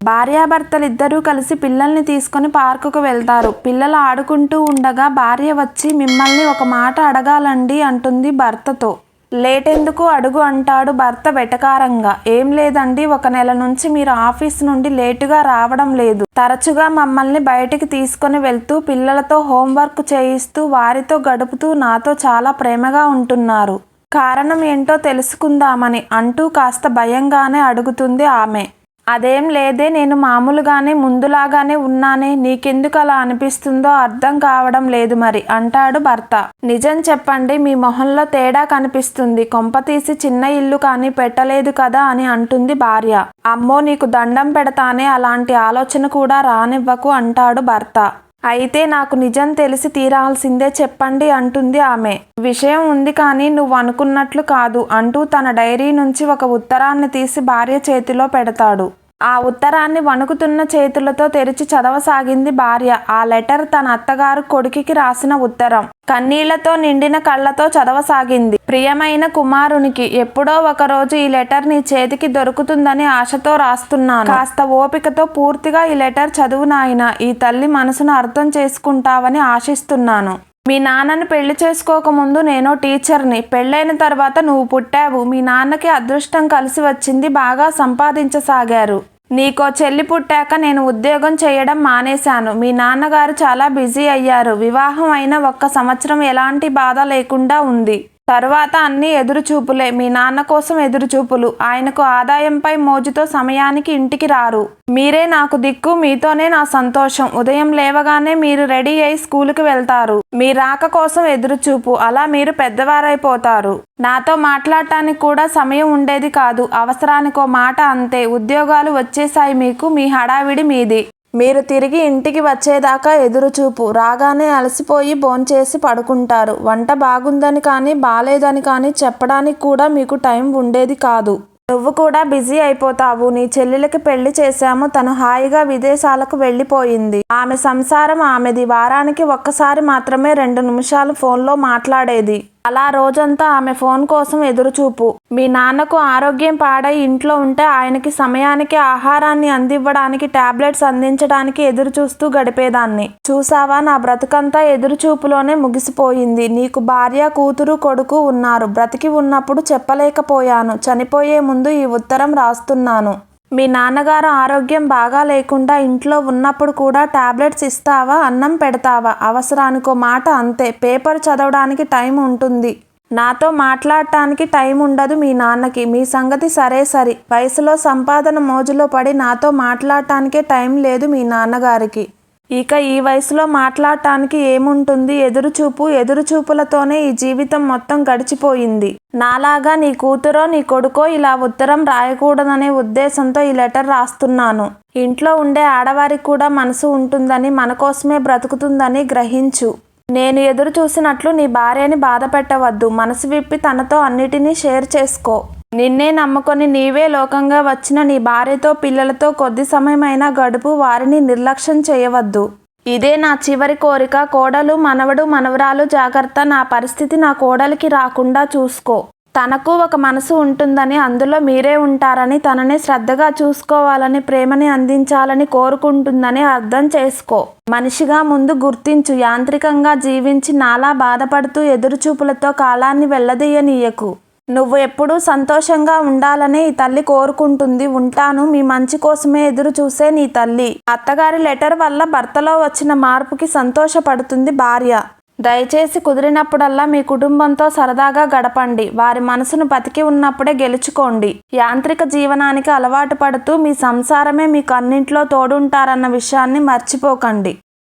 భార్యాభర్తలిద్దరూ కలిసి పిల్లల్ని తీసుకొని పార్కుకు వెళ్తారు. పిల్లలు ఆడుకుంటూ ఉండగా భార్య వచ్చి మిమ్మల్ని ఒక మాట అడగాలండి అంటుంది భర్తతో. లేటెందుకు అడుగు అంటాడు భర్త వెటకారంగా. ఏం లేదండి ఒక నెల నుంచి మీరు ఆఫీస్ నుండి లేటుగా రావడం లేదు. తరచుగా మమ్మల్ని బయటికి తీసుకొని వెళ్తూ పిల్లలతో హోంవర్క్ చేయిస్తూ వారితో గడుపుతూ నాతో చాలా ప్రేమగా ఉంటున్నారు. కారణం ఏంటో తెలుసుకుందామని అంటూ కాస్త భయంగానే అడుగుతుంది ఆమె. అదేం లేదే నేను మామూలుగానే ముందులాగానే ఉన్నానే నీకెందుకు అలా అనిపిస్తుందో అర్థం కావడం లేదు మరి అంటాడు భర్త. నిజం చెప్పండి మీ మొహంలో తేడా కనిపిస్తుంది. కొంపతీసి చిన్న ఇల్లు కానీ పెట్టలేదు కదా అని అంటుంది భార్య. అమ్మో నీకు దండం పెడతానే అలాంటి ఆలోచన కూడా రానివ్వకు అంటాడు భర్త. అయితే నాకు నిజం తెలిసి తీరాల్సిందే చెప్పండి అంటుంది ఆమె. విషయం ఉంది కానీ నువ్వు అనుకున్నట్లు కాదు అంటూ తన డైరీ నుంచి ఒక ఉత్తరాన్ని తీసి భార్య చేతిలో పెడతాడు. ఆ ఉత్తరాన్ని వణుకుతున్న చేతులతో తెరిచి చదవసాగింది భార్య. ఆ లెటర్ తన అత్తగారు కొడుకుకి రాసిన ఉత్తరం. కన్నీళ్ళతో నిండిన కళ్ళతో చదవసాగింది. ప్రియమైన కుమారునికి ఎప్పుడో ఒకరోజు ఈ లెటర్ నీ చేతికి దొరుకుతుందని ఆశతో రాస్తున్నాను. కాస్త ఓపికతో పూర్తిగా ఈ లెటర్ చదువు నాయన. ఈ తల్లి మనసును అర్థం చేసుకుంటావని ఆశిస్తున్నాను. మీ నాన్నని పెళ్ళి చేసుకోకముందు నేను టీచర్ని. పెళ్ళైన తర్వాత నువ్వు పుట్టావు. మీ నాన్నకి అదృష్టం కలిసి వచ్చింది. బాగా సంపాదించసాగారు. నీకో చెల్లి పుట్టాక నేను ఉద్యోగం చేయడం మానేశాను. మీ నాన్నగారు చాలా బిజీ అయ్యారు. వివాహం అయిన ఒక్క సంవత్సరం ఎలాంటి బాధ లేకుండా ఉంది. తర్వాత అన్నీ ఎదురుచూపులే. మీ నాన్న కోసం ఎదురుచూపులు. ఆయనకు ఆదాయంపై మోజుతో సమయానికి ఇంటికి రారు. మీరే నాకు దిక్కు మీతోనే నా సంతోషం. ఉదయం లేవగానే మీరు రెడీ అయి స్కూలుకి వెళ్తారు. మీ రాక కోసం ఎదురుచూపు. అలా మీరు పెద్దవారైపోతారు. నాతో మాట్లాడటానికి కూడా సమయం ఉండేది కాదు. అవసరానికో మాట అంతే. ఉద్యోగాలు వచ్చేసాయి మీకు. మీ హడావిడి మీది. మీరు తిరిగి ఇంటికి వచ్చేదాకా ఎదురుచూపు. రాగానే అలసిపోయి భోంచేసి పడుకుంటారు. వంట బాగుందని కానీ బాలేదని కానీ చెప్పడానికి కూడా మీకు టైం ఉండేది కాదు. నువ్వు కూడా బిజీ అయిపోతావు. నీ చెల్లెలకి పెళ్ళి చేశాము. తను హాయిగా విదేశాలకు వెళ్ళిపోయింది. ఆమె సంసారం ఆమెది. వారానికి ఒక్కసారి మాత్రమే రెండు నిమిషాలు ఫోన్లో మాట్లాడేది. అలా రోజంతా ఆమె ఫోన్ కోసం ఎదురుచూపు. మీ నాన్నకు ఆరోగ్యం పాడై ఇంట్లో ఉంటే ఆయనకి సమయానికి ఆహారాన్ని అందివ్వడానికి టాబ్లెట్స్ అందించడానికి ఎదురుచూస్తూ గడిపేదాన్ని. చూసావా? నా బ్రతుకంతా ఎదురుచూపులోనే ముగిసిపోయింది. నీకు భార్య కూతురు కొడుకు ఉన్నారు. బ్రతికి ఉన్నప్పుడు చెప్పలేకపోయాను. చనిపోయే ముందు ఈ ఉత్తరం రాస్తున్నాను. మీ నాన్నగారు ఆరోగ్యం బాగా లేకుండా ఇంట్లో ఉన్నప్పుడు కూడా టాబ్లెట్స్ ఇస్తావా? అన్నం పెడతావా? అవసరానికో మాట అంతే. పేపర్ చదవడానికి టైం ఉంటుంది. నాతో మాట్లాడటానికి టైం ఉండదు మీ నాన్నకి. మీ సంగతి సరే సరి. వయసులో సంపాదన మోజులో పడి నాతో మాట్లాడటానికే టైం లేదు మీ నాన్నగారికి. ఇక ఈ వయసులో మాట్లాడటానికి ఏముంటుంది? ఎదురుచూపు ఎదురుచూపులతోనే ఈ జీవితం మొత్తం గడిచిపోయింది. నాలాగా నీ కూతురో నీ కొడుకో ఇలా ఉత్తరం రాయకూడదనే ఉద్దేశంతో ఈ లెటర్ రాస్తున్నాను. ఇంట్లో ఉండే ఆడవారికి కూడా మనసు ఉంటుందని మన కోసమే బ్రతుకుతుందని గ్రహించు. నేను ఎదురు చూసినట్లు నీ భార్యని బాధ పెట్టవద్దు మనసు విప్పి తనతో అన్నిటినీ షేర్ చేసుకో. నిన్నే నమ్ముకొని నీవే లోకంగా వచ్చిన నీ భార్యతో పిల్లలతో కొద్ది సమయమైనా గడుపు వారిని నిర్లక్ష్యం చేయవద్దు. ఇదే నా చివరి కోరిక. కోడలు మనవడు మనవరాలు జాగ్రత్త. నా పరిస్థితి నా కోడలికి రాకుండా చూసుకో. తనకు ఒక మనసు ఉంటుందని అందులో మీరే ఉంటారని తనని శ్రద్ధగా చూసుకోవాలని ప్రేమని అందించాలని కోరుకుంటుందని అర్థం చేసుకో. మనిషిగా ముందు గుర్తించు. యాంత్రికంగా జీవించి నాలా బాధపడుతూ ఎదురుచూపులతో కాలాన్ని వెళ్ళదీయనీయకు నువ్వు ఎప్పుడూ సంతోషంగా ఉండాలని ఈ తల్లి కోరుకుంటుంది. ఉంటాను మీ మంచి కోసమే ఎదురు చూసే నీ తల్లి. అత్తగారి లెటర్ వల్ల భర్తలో వచ్చిన మార్పుకి సంతోషపడుతుంది భార్య. దయచేసి కుదిరినప్పుడల్లా మీ కుటుంబంతో సరదాగా గడపండి. వారి మనసును బతికి ఉన్నప్పుడే గెలుచుకోండి. యాంత్రిక జీవనానికి అలవాటు పడుతూ మీ సంసారమే మీకు అన్నింట్లో తోడుంటారన్న విషయాన్ని మర్చిపోకండి.